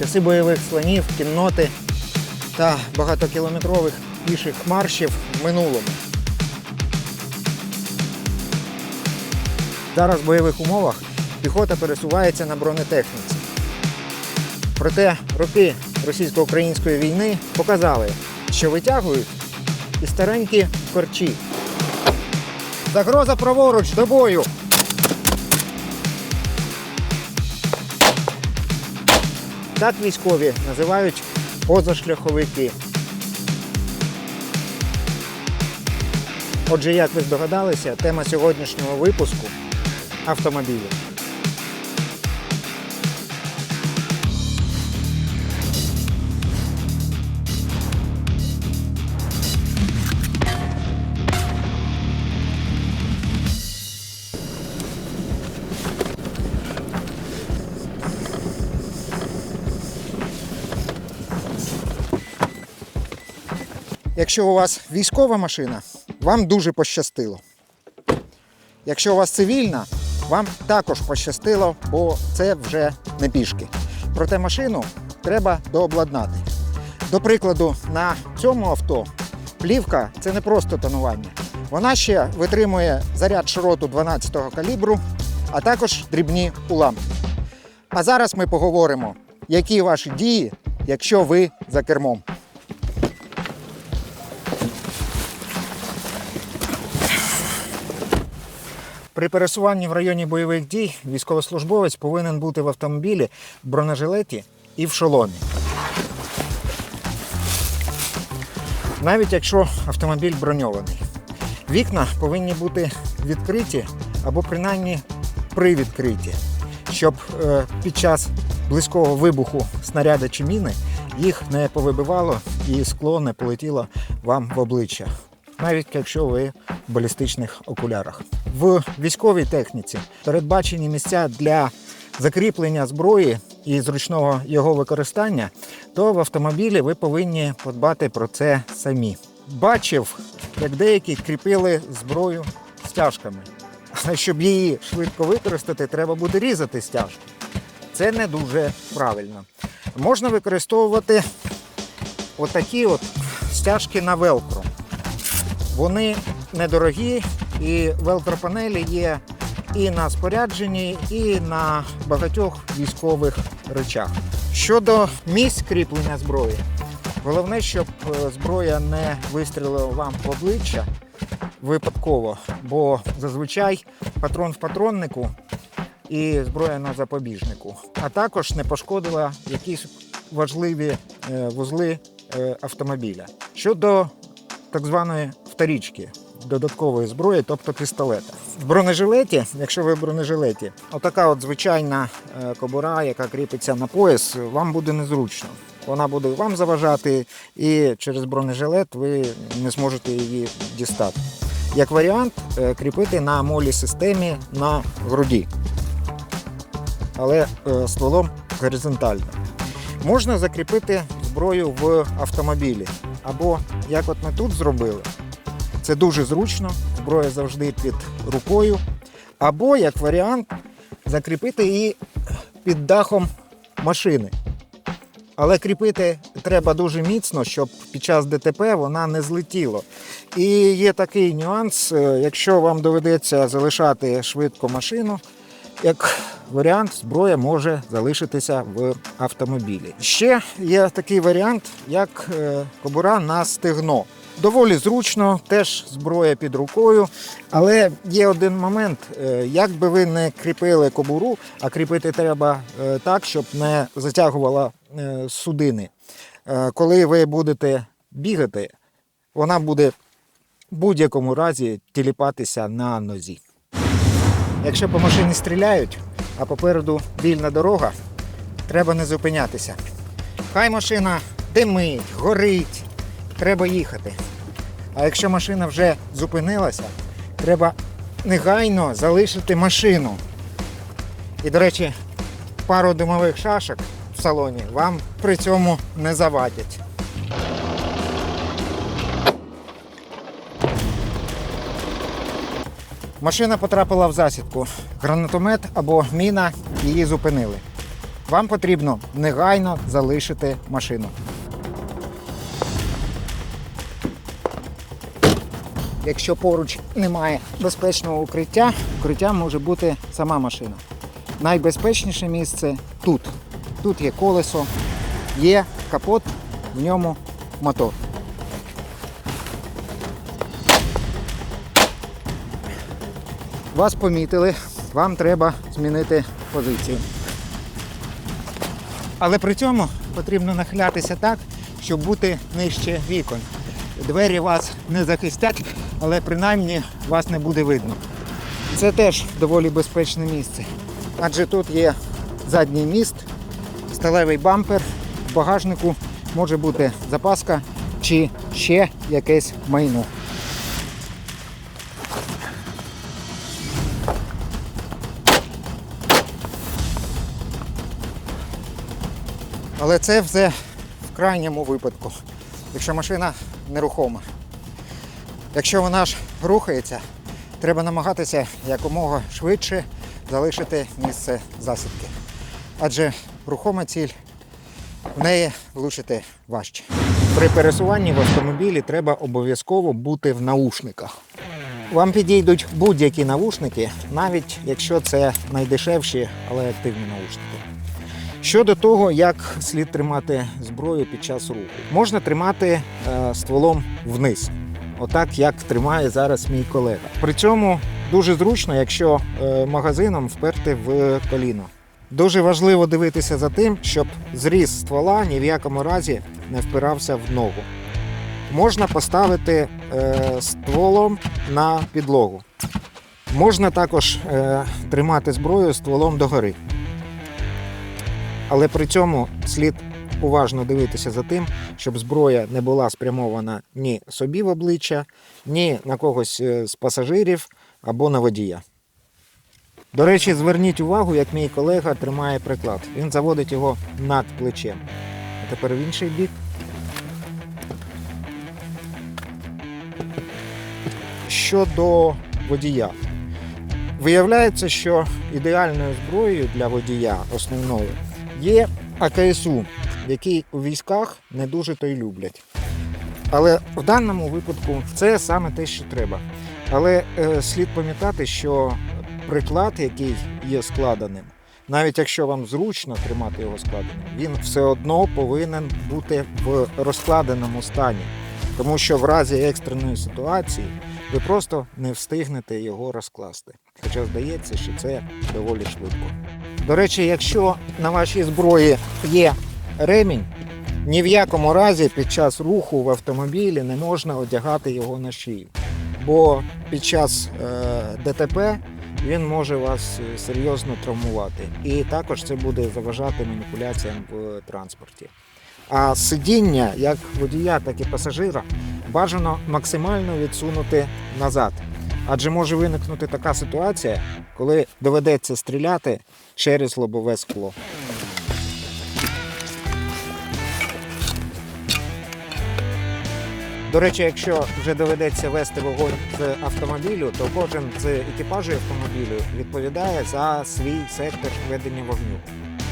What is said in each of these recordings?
часи бойових слонів, кінноти та багатокілометрових піших маршів в минулому. Зараз в бойових умовах піхота пересувається на бронетехніці. Проте роки російсько-української війни показали, що витягують і старенькі корчі. Загроза праворуч до бою. Так військові називають позашляховики. Отже, як ви здогадалися, тема сьогоднішнього випуску автомобілі. Якщо у вас військова машина, вам дуже пощастило. Якщо у вас цивільна, вам також пощастило, бо це вже не пішки. Проте машину треба дообладнати. До прикладу, на цьому авто плівка це не просто тонування. Вона ще витримує заряд широту 12-го калібру, а також дрібні уламки. А зараз ми поговоримо, які ваші дії, якщо ви за кермом. При пересуванні в районі бойових дій військовослужбовець повинен бути в автомобілі, бронежилеті і в шоломі. Навіть якщо автомобіль броньований. Вікна повинні бути відкриті або принаймні привідкриті, щоб е, під час близького вибуху снаряда чи міни їх не повибивало і скло не полетіло вам в обличчя навіть якщо ви балістичних окулярах. В військовій техніці передбачені місця для закріплення зброї і зручного його використання, то в автомобілі ви повинні подбати про це самі. Бачив, як деякі кріпили зброю стяжками. Але щоб її швидко використати, треба буде різати стяжку. Це не дуже правильно. Можна використовувати отакі от стяжки на велкро. Вони недорогі, і велкропанелі є і на спорядженні, і на багатьох військових речах. Щодо місць кріплення зброї, головне, щоб е, зброя не вистрілила вам в обличчя випадково, бо зазвичай патрон в патроннику і зброя на запобіжнику, а також не пошкодила якісь важливі е, вузли е, автомобіля. Щодо так званої вторічки додаткової зброї, тобто пістолета. В бронежилеті, якщо ви в бронежилеті, отака от звичайна е, кобура, яка кріпиться на пояс, вам буде незручно. Вона буде вам заважати, і через бронежилет ви не зможете її дістати. Як варіант, е, кріпити на молі системі на груді, але е, стволом горизонтально. Можна закріпити зброю в автомобілі. Або як от ми тут зробили, це дуже зручно, зброя завжди під рукою. Або, як варіант, закріпити її під дахом машини. Але кріпити треба дуже міцно, щоб під час ДТП вона не злетіла. І є такий нюанс, е, якщо вам доведеться залишати швидко машину, як варіант, зброя може залишитися в автомобілі. Ще є такий варіант, як е, кобура на стегно. Доволі зручно, теж зброя під рукою. Але є один момент: е, як би ви не кріпили кобуру, а кріпити треба е, так, щоб не затягувала е, судини. Коли ви будете бігати, вона буде в будь-якому разі тіліпатися на нозі. Якщо по машині стріляють, а попереду вільна дорога, треба не зупинятися. Хай машина димить, горить, треба їхати. А якщо машина вже зупинилася, треба негайно залишити машину. І, до речі, пару димових шашок в салоні вам при цьому не завадять. Машина потрапила в засідку. Гранатомет або міна її зупинили. вам потрібно негайно залишити машину. Якщо поруч немає безпечного укриття, укриття може бути сама машина. Найбезпечніше місце тут. Тут є колесо, є капот, в ньому мотор. Вас помітили, вам треба змінити позицію. Але при цьому потрібно нахилятися так, щоб бути нижче вікон. Двері вас не захистять, але принаймні вас не буде видно. Це теж доволі безпечне місце. Адже тут є задній міст, сталевий бампер, в багажнику може бути запаска чи ще якесь майно. Але це все в крайньому випадку, якщо машина нерухома. Якщо вона ж рухається, треба намагатися якомога швидше залишити місце засідки. Адже рухома ціль в неї влучити важче. При пересуванні в автомобілі треба обов'язково бути в наушниках. Вам підійдуть будь-які навушники, навіть якщо це найдешевші, але активні наушники. Щодо того, як слід тримати зброю під час руху, можна тримати е, стволом вниз, отак як тримає зараз мій колега. При цьому дуже зручно, якщо е, магазином вперти в коліно. Дуже важливо дивитися за тим, щоб зріз ствола ні в якому разі не впирався в ногу. Можна поставити е, стволом на підлогу. Можна також е, тримати зброю стволом догори. Але при цьому слід уважно дивитися за тим, щоб зброя не була спрямована ні собі в обличчя, ні на когось е, з пасажирів або на водія. До речі, зверніть увагу, як мій колега тримає приклад. Він заводить його над плечем. А тепер в інший бік. Щодо водія. Виявляється, що ідеальною зброєю для водія основною є АКСУ, який у військах не дуже то й люблять. Але в даному випадку це саме те, що треба. Але е, слід пам'ятати, що приклад, який є складеним, навіть якщо вам зручно тримати його складеним, він все одно повинен бути в розкладеному стані. Тому що в разі екстреної ситуації ви просто не встигнете його розкласти. Хоча здається, що це доволі швидко. До речі, якщо на вашій зброї є ремінь, ні в якому разі під час руху в автомобілі не можна одягати його на шию. Бо під час е, ДТП він може вас е, серйозно травмувати. І також це буде заважати маніпуляціям в транспорті. А сидіння як водія, так і пасажира бажано максимально відсунути назад. Адже може виникнути така ситуація, коли доведеться стріляти через лобове скло. До речі, якщо вже доведеться вести вогонь з автомобілю, то кожен з екіпажів автомобілю відповідає за свій сектор ведення вогню.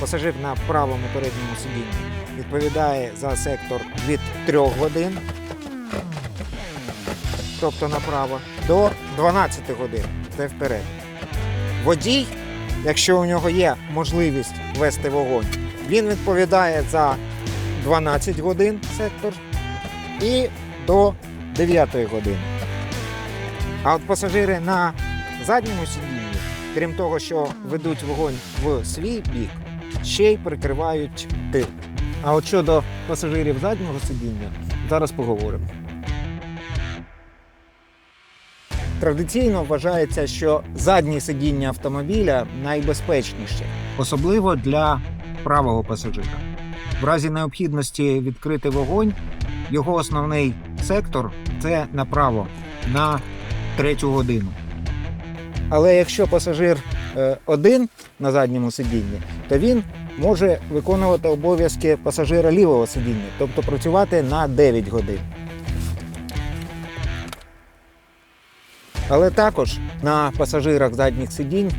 Пасажир на правому передньому сидінні відповідає за сектор від 3 годин, тобто направо, до 12 годин, це вперед. Водій, якщо у нього є можливість вести вогонь, він відповідає за 12 годин сектор і до 9 години. А от пасажири на задньому сидінні, крім того, що ведуть вогонь в свій бік, ще й прикривають тил. А от щодо пасажирів заднього сидіння, зараз поговоримо. Традиційно вважається, що заднє сидіння автомобіля найбезпечніше, особливо для правого пасажира. В разі необхідності відкрити вогонь, його основний сектор це направо на третю годину. Але якщо пасажир е, один на задньому сидінні, то він може виконувати обов'язки пасажира лівого сидіння, тобто працювати на 9 годин. Але також на пасажирах задніх сидінь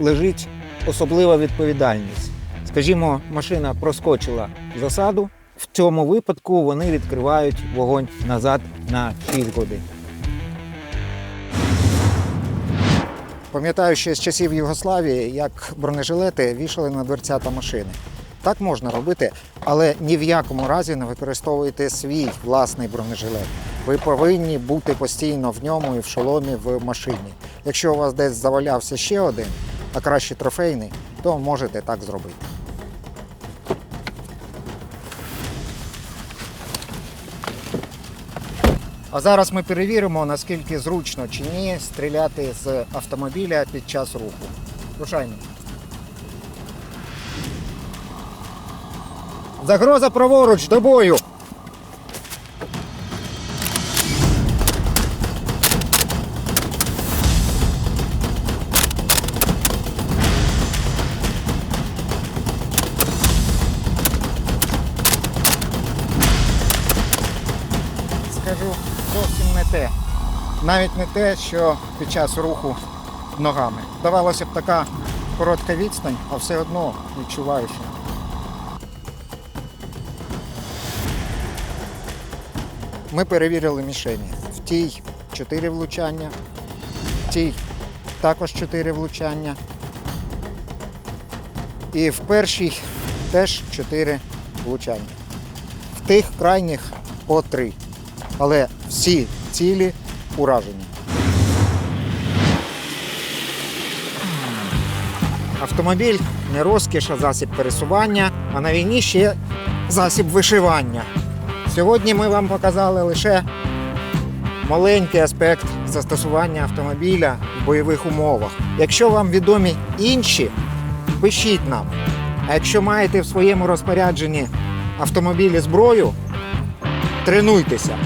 лежить особлива відповідальність. Скажімо, машина проскочила засаду. В цьому випадку вони відкривають вогонь назад на 6 годин. Пам'ятаю ще з часів Югославії, як бронежилети вішали на дверцята машини. Так можна робити, але ні в якому разі не використовуйте свій власний бронежилет. Ви повинні бути постійно в ньому і в шоломі в машині. Якщо у вас десь завалявся ще один, а краще трофейний, то можете так зробити. А зараз ми перевіримо, наскільки зручно чи ні стріляти з автомобіля під час руху. Рушаймо. Загроза праворуч до бою. Навіть не те, що під час руху ногами. Здавалося б, така коротка відстань, а все одно відчуваю, що Ми перевірили мішені. В тій 4 влучання, в тій також 4 влучання. І в першій теж 4 влучання. В тих крайніх по 3. Але всі цілі уражені. Автомобіль не розкіш, а засіб пересування, а на війні ще засіб вишивання. Сьогодні ми вам показали лише маленький аспект застосування автомобіля в бойових умовах. Якщо вам відомі інші, пишіть нам. А якщо маєте в своєму розпорядженні автомобілі зброю, тренуйтеся.